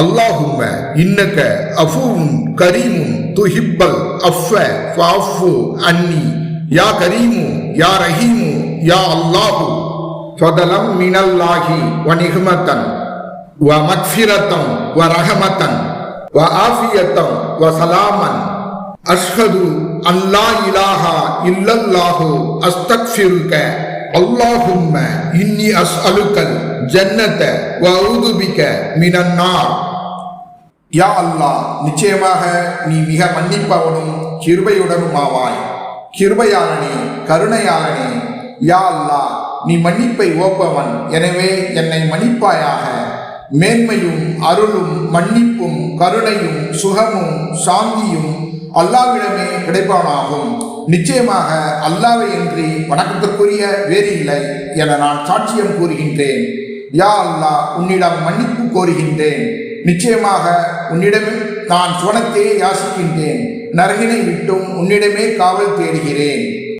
அல்லாஹும்ம இன்னக அஃபூவும் கரீமும் துஹிப்பல் அஃப ஃபாஃபு அன்னி. யா கரீமு யா ரஹீமு யா அல்லாஹு. ஃபதலம் மினல்லாஹி வ நிஹ்மத்தன் வ மக்ஃபிரத்தன் வ ரஹமத்தன் வ ஆஃபியத்தன் வ சலாமன். அஷ்ஹது அல்லா இலாஹா இல்லல்லாஹு அஸ்தக்ஃபிருக அல்லாஹும்ம இன்னி அஸ்அலுக்கல் ஜன்னத வ அஊது பிக மினன் யா அல்லாஹ் நிச்சயமாக நீ மிக மன்னிப்பவனும் கிருபையுடனும் ஆவாய். கிருபையாளனே கருணையாளனே யா அல்லா நீ மன்னிப்பை ஓப்பவன். எனவே என்னை மன்னிப்பாயாக. மேன்மையும் அருளும் மன்னிப்பும் கருணையும் சுகமும் சாந்தியும் அல்லாவிடமே கிடைப்பவனாகும் நிச்சயமாக அல்லாவை என்று வணக்கத்திற்குரிய வேறு இல்லை என நான் சாட்சியம் கூறுகின்றேன். யா அல்லாஹ் உன்னிடம் மன்னிப்பு கோருகின்றேன். நிச்சயமாக உன்னிடமே நான் சுவனத்தையே யாசிக்கின்றேன். நரகினை விட்டும் உன்னிடமே காவல் தேடுகிறேன்.